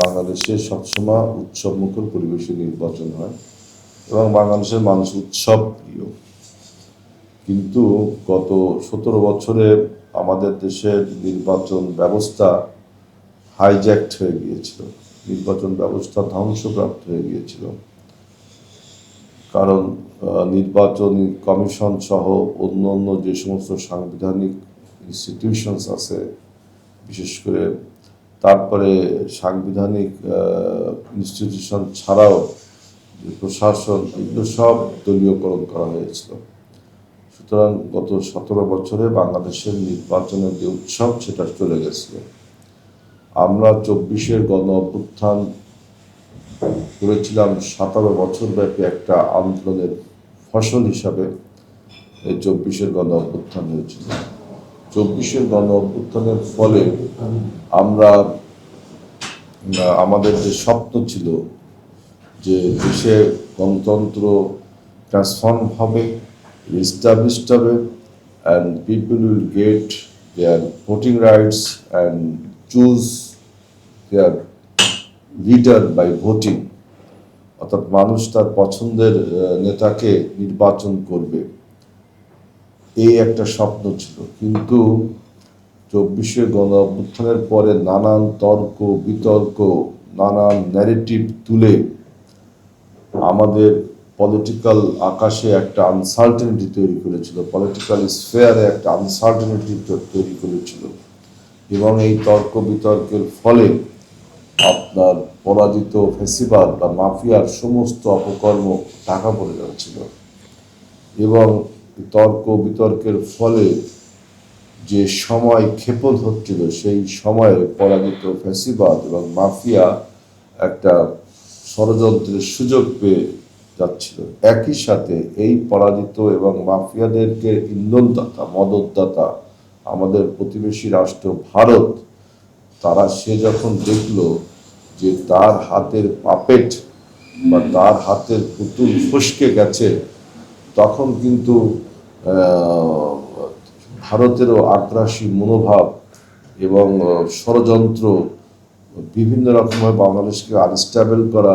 বাংলাদেশে সবসময় উৎসব মুখর পরিবেশে নির্বাচন হয় এবং বাংলাদেশের মানুষ উৎসব প্রিয়। কিন্তু গত সতেরো বছরে আমাদের দেশের নির্বাচন ব্যবস্থা হাইজ্যাক্ট হয়ে গিয়েছিল। নির্বাচন ব্যবস্থা ধ্বংসপ্রাপ্ত হয়ে গিয়েছিল। কারণ নির্বাচনী কমিশন সহ অন্য অন্য যে সমস্ত সাংবিধানিক ইনস্টিটিউশনস আছে, বিশেষ করে তারপরে সাংবিধানিক ইনস্টিটিউশন ছাড়াও প্রশাসন, এগুলো সব দলীয়করণ করা হয়েছিল। সুতরাং গত সতেরো বছরে বাংলাদেশের নির্বাচনের যে উৎসব, সেটা চলে গেছিল। আমরা চব্বিশের গণ অভ্যুত্থান করেছিলাম সতেরো বছর ব্যাপী একটা আন্দোলনের ফসল হিসাবে। এই চব্বিশের গণ অভ্যুত্থান হয়েছিল। চব্বিশের গণ অভ্যুত্থানের ফলে আমরা আমাদের যে স্বপ্ন ছিল যে দেশে গণতন্ত্র ট্রান্সফর্ম হবে রিস্টাবলিশড হবে and people will get their voting rights and choose their leader by voting অর্থাৎ মানুষ তার পছন্দের নেতাকে নির্বাচন করবে। এই একটা স্বপ্ন ছিল। কিন্তু চব্বিশে গণ অভ্যুত্থানের পরে নানান তর্ক, বিতর্ক, নানান ন্যারেটিভ তুলে আমাদের পলিটিক্যাল আকাশে একটা আনসার্টেনিটি তৈরি করেছিল পলিটিক্যাল স্ফেয়ারে একটা আনসার্টেনিটি তৈরি করেছিল। এবং এই তর্ক, বিতর্কের ফলে আপনার পরাজিত ফেসিবাল বা মাফিয়ার সমস্ত অপকর্ম ঢাকা পড়ে যাচ্ছিল। এবং তর্ক বিতর্কের ফলে যে সময় ক্ষেপণ হচ্ছিল, সেই সময়ে পরাজিত ফ্যাসিবাদ এবং মাফিয়া একটা ষড়যন্ত্রের সুযোগ পেয়ে যাচ্ছিল। একই সাথে এই পরাজিত এবং মাফিয়াদেরকে ইন্ধনদাতা, মদতদাতা আমাদের প্রতিবেশী রাষ্ট্র ভারত, তারা সে যখন দেখল যে তার হাতের পাপেট বা তার হাতের পুতুল ফসকে গেছে, তখন কিন্তু ভারতেরও আগ্রাসী মনোভাব এবং ষড়যন্ত্র, বিভিন্ন রকমের বাংলাদেশকে আনস্টেবল করা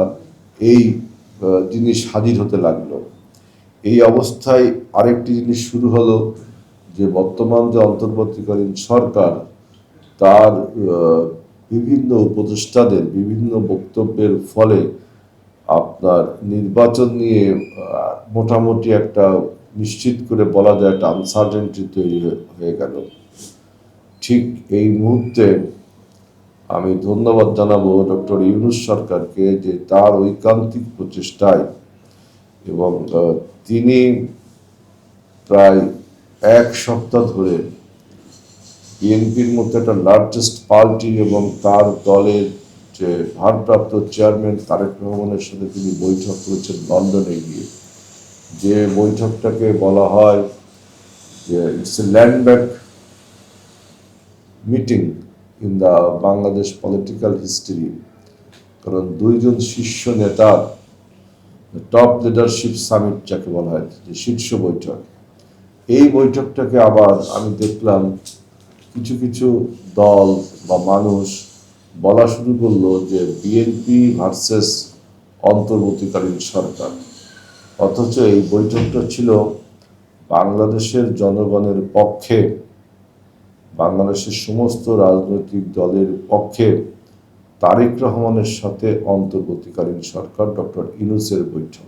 এই জিনিস হাজির হতে লাগল। এই অবস্থায় আরেকটি জিনিস শুরু হলো যে বর্তমান যে অন্তর্বর্তীকালীন সরকার, তার বিভিন্ন উপদেষ্টাদের বিভিন্ন বক্তব্যের ফলে আপনার নির্বাচন নিয়ে মোটামুটি একটা নিশ্চিত করে বলা যায় একটা আনসার্টেনিটি তৈরি হয়ে- গেল। ঠিক এই মুহূর্তে আমি ধন্যবাদ জানাব ডক্টর ইউনুস সরকারকে যে তার ঐকান্তিক প্রচেষ্টায় এবং তিনি প্রায় এক সপ্তাহ ধরে বিএনপির মধ্যে একটা লার্জেস্ট পার্টি এবং তার দলের যে ভারপ্রাপ্ত চেয়ারম্যান তারেক রহমানের সাথে তিনি বৈঠক করেছেন লন্ডনে গিয়ে। যে বৈঠকটাকে বলা হয় যে it's a landmark meeting in the Bangladesh political history কারণ দুইজন শীর্ষ নেতার টপ লিডারশিপ সামিট যাকে বলা হয়, যে শীর্ষ বৈঠক। এই বৈঠকটাকে আবার আমি দেখলাম কিছু কিছু দল বা মানুষ বলা শুরু করল যে বিএনপি ভার্সেস অন্তর্বর্তীকালীন সরকার। অথচ এই বৈঠকটা ছিল বাংলাদেশের জনগণের পক্ষে, বাংলাদেশের সমস্ত রাজনৈতিক দলের পক্ষে তারেক রহমানের সাথে অন্তর্বর্তীকালীন সরকার ডক্টর ইনুসের বৈঠক।